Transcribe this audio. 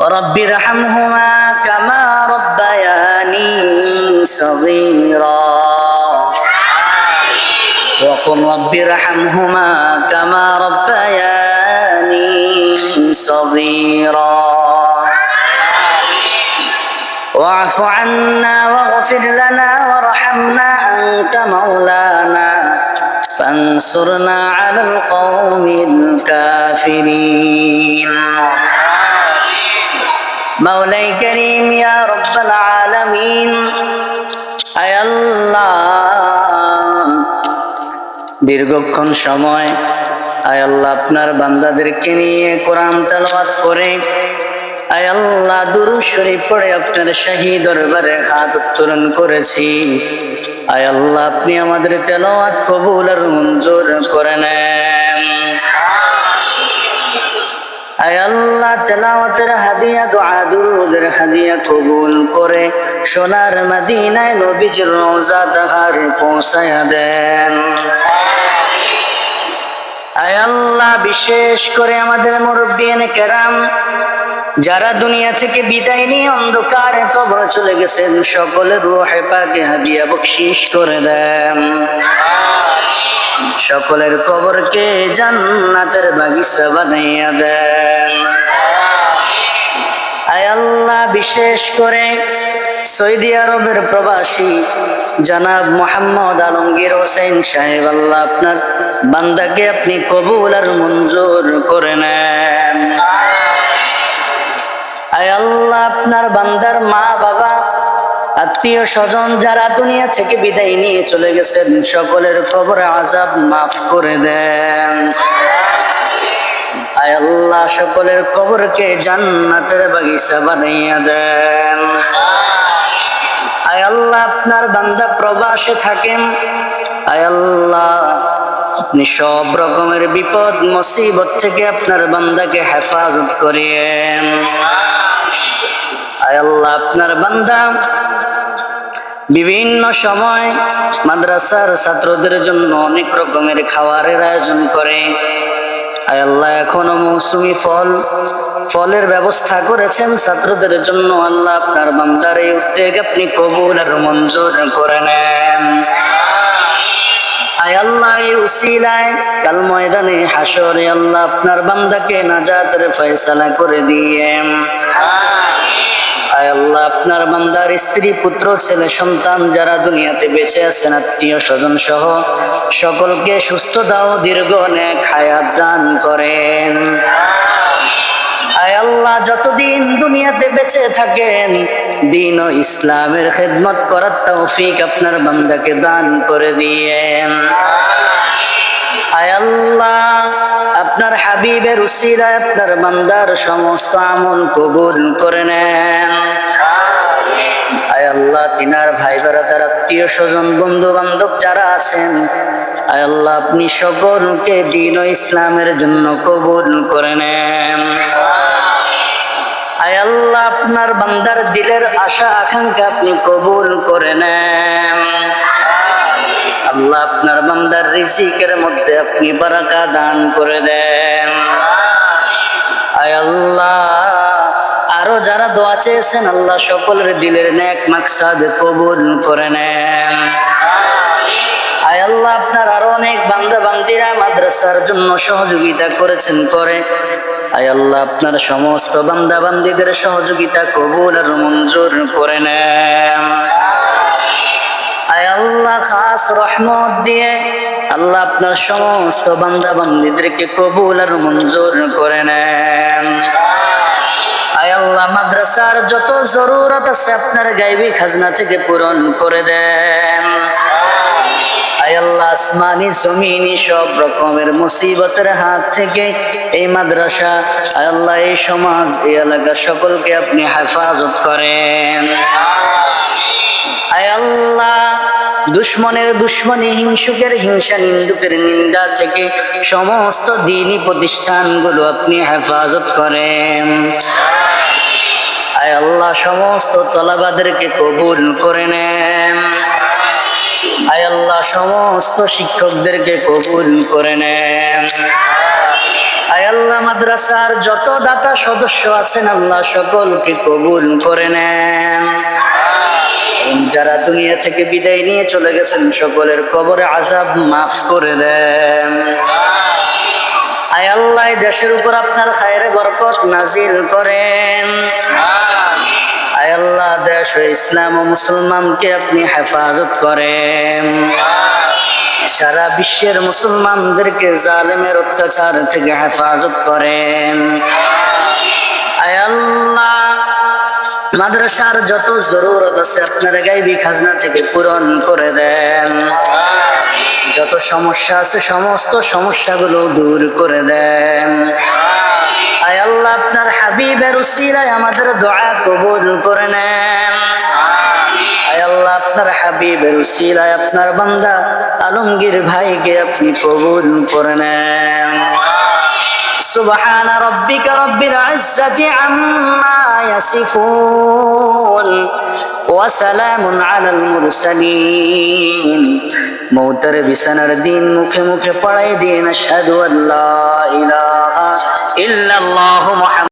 رب ارحمهما كما ربياني صغيرا. وقل رب ارحمهما كما ربياني صغيرا. واعف عنا واغفر لنا وارحمنا أنت مولانا. فانصرنا على القوم الكافرين. মাওলাই করিম ইয়া রব্বাল আলামিন। আয় আল্লাহ। দীর্ঘক্ষণ সময়, আয় আল্লাহ আপনার বান্দাদেরকে নিয়ে কোরআন তেলাওয়াত করে, আয় আল্লাহ দুরু শরীফ পড়ে আপনার শাহী দরবারে হাত উত্তোলন করেছি। আয় আল্লাহ আপনি আমাদের তেলাওয়াত কবুল আর মঞ্জুর করে নেন। আল্লাহ হাদিয়া হাদিয়া করে সোনার তাহার দেন। আল্লাহ, বিশেষ করে আমাদের মুরব্বিয়ানে কেরাম, যারা দুনিয়া থেকে বিদায় নিয়ে অন্ধকারে কবর চলে গেছেন, সকলের রুহে পাকে হাদিয়া বকশিস করে দেন। সকলের কবরকে জান্নাতের বাগিচা বানাইয়া দেন। আল্লাহ, বিশেষ করে সৌদি আরবের প্রবাসী জনাব মোহাম্মদ আলমগীর হোসেন সাহেব, আল্লাহ আপনার বান্দাকে আপনি কবুল আর মঞ্জুর করে নেন। আয় আল্লাহ, আপনার বান্দার মা বাবা আত্মীয় স্বজন যারা দুনিয়া থেকে বিদায় নিয়ে চলে গেছেন, সকলের খবর আজাব মাফ করে দেন। আয় আল্লাহ, সকলের কবরকে জান্নাতের বাগিচা বানাইয়া দেন। আয় আল্লাহ, আপনার বান্দা প্রবাসে থাকেন। আয় আল্লাহ, আপনি সব রকমের বিপদ, মুসিবত থেকে আপনার বান্দাকে হেফাজত করিয়েন আয় আল্লাহ, আপনার বান্দা বিভিন্ন সময় মাদ্রাসার ছাত্রদের জন্য অনেক রকমের খাবারের আয়োজন করে। আল্লাহ, এখনও মৌসুমি ফল, ফলের ব্যবস্থা করেছেন ছাত্রদের জন্য। আল্লাহ আপনার বান্দার এই উদ্যোগ আপনি কবুল আর মঞ্জুর করে নেন। আল্লাহ আল্লাহ আপনার বান্দাকে নাজাতের ফয়সালা করে দিয়ে আয় আল্লাহ, আপনার বান্দার স্ত্রী, পুত্র, ছেলে, সন্তান যারা দুনিয়াতে বেঁচে আছেন, আত্মীয় স্বজন সহ সকলকে সুস্থ দাও, দীর্ঘ নেক দান করেন। আয় আল্লাহ, যতদিন দুনিয়াতে বেঁচে থাকেন, দিন ও ইসলামের খেদমত করার তৌফিক আপনার বান্দাকে দান করে দিয়েন। আয় আল্লাহ হাবিবের উসিলায় আপনার বান্দার সমস্ত আমল কবুল করে নেন। আয় আল্লাহ, তিনার ভাই বেড়াদার আত্মীয় স্বজন বন্ধু বান্ধব যারা আছেন, আয় আল্লাহ, আপনি সকলকে দিন ইসলামের জন্য কবুল করে নেন। আয় আল্লাহ, আপনার বান্দার দিলের আশা, আকাঙ্ক্ষা আপনি কবুল করে নেন। আল্লাহ আপনার বান্দার রিজিকের মধ্যে আপনি বারাকা দান করে দেন। আয় আল্লাহ, আরও যারা দোয়া চেয়েছেন, আল্লাহ সকলের দিলের নেক মাকসাদ কবুল করে নেন। আয় আল্লাহ, আপনার আরও অনেক বান্দা বান্দিরা মাদ্রাসার জন্য সহযোগিতা করেছেন, করে। আয় আল্লাহ, আপনার সমস্ত বান্দা বান্দিদের সহযোগিতা কবুল আর মঞ্জুর করে নেন। আল্লাহ খাস রহমত দিয়ে আল্লাহ আপনার সমস্ত বান্দা বান্দিদেরকে কবুল আর মঞ্জুর করে নেন। মাদ্রাসার যত জরুরত আছে আপনার গাইবি খাজনা থেকে পূরণ করে দেন। আসমানি, জমিনি সব রকমের মুসিবতের হাত থেকে এই মাদ্রাসা আল্লাহ, এই সমাজ, এই এলাকার সকলকে আপনি হেফাজত করেন। আয় আল্লাহ দুশ্মনের দুশ্মনী, হিংসুকের হিংসা, নিন্দুকের নিন্দা থেকে সমস্ত দিনই প্রতিষ্ঠানগুলো আপনি হেফাজত করেন। আয় আল্লাহ, সমস্ত তলাবাদেরকে কবুল করে নেন। আয় আল্লাহ, সমস্ত শিক্ষকদেরকে কবুল করে নেন। আয় আল্লাহ, মাদ্রাসার যত দাতা সদস্য আছেন, আল্লাহ সকলকে কবুল করে নেন। যারা দুনিয়া থেকে বিদায় নিয়ে চলে গেছেন, সকলের কবরে আজাব মাফ করে দেন। আয় আল্লাহ দেশের উপর আপনার খায়ের বরকত নাজিল করেন। আয় আল্লাহ, দেশ ও ইসলাম ও মুসলমানকে আপনি হেফাজত করেন। সারা বিশ্বের মুসলমানদেরকে জালেমের অত্যাচার থেকে হেফাজত করেন। মাদ্রাসার যত জরুরত আছে আপনার গাইবি খাজনা থেকে পূরণ করে দেন। যত সমস্যা আছে সমস্ত সমস্যাগুলো দূর করে দেন। আয় আল্লাহ আপনার হাবিবের উসিলায় আমাদের দোয়া কবুল করে নেন। আয় আল্লাহ আপনার হাবিবের উসিলায় আপনার বান্দা আলমগীর ভাইকে আপনি কবুল করে নেন। سبحان ربك رب العزة عما يصفون وسلام على المرسلين মৌতের বিছানার দিন মুখে মুখে পড়াই দিন আশহাদু আল্লাহ ইলাহা ইল্লাল্লাহু মুহাম্মাদ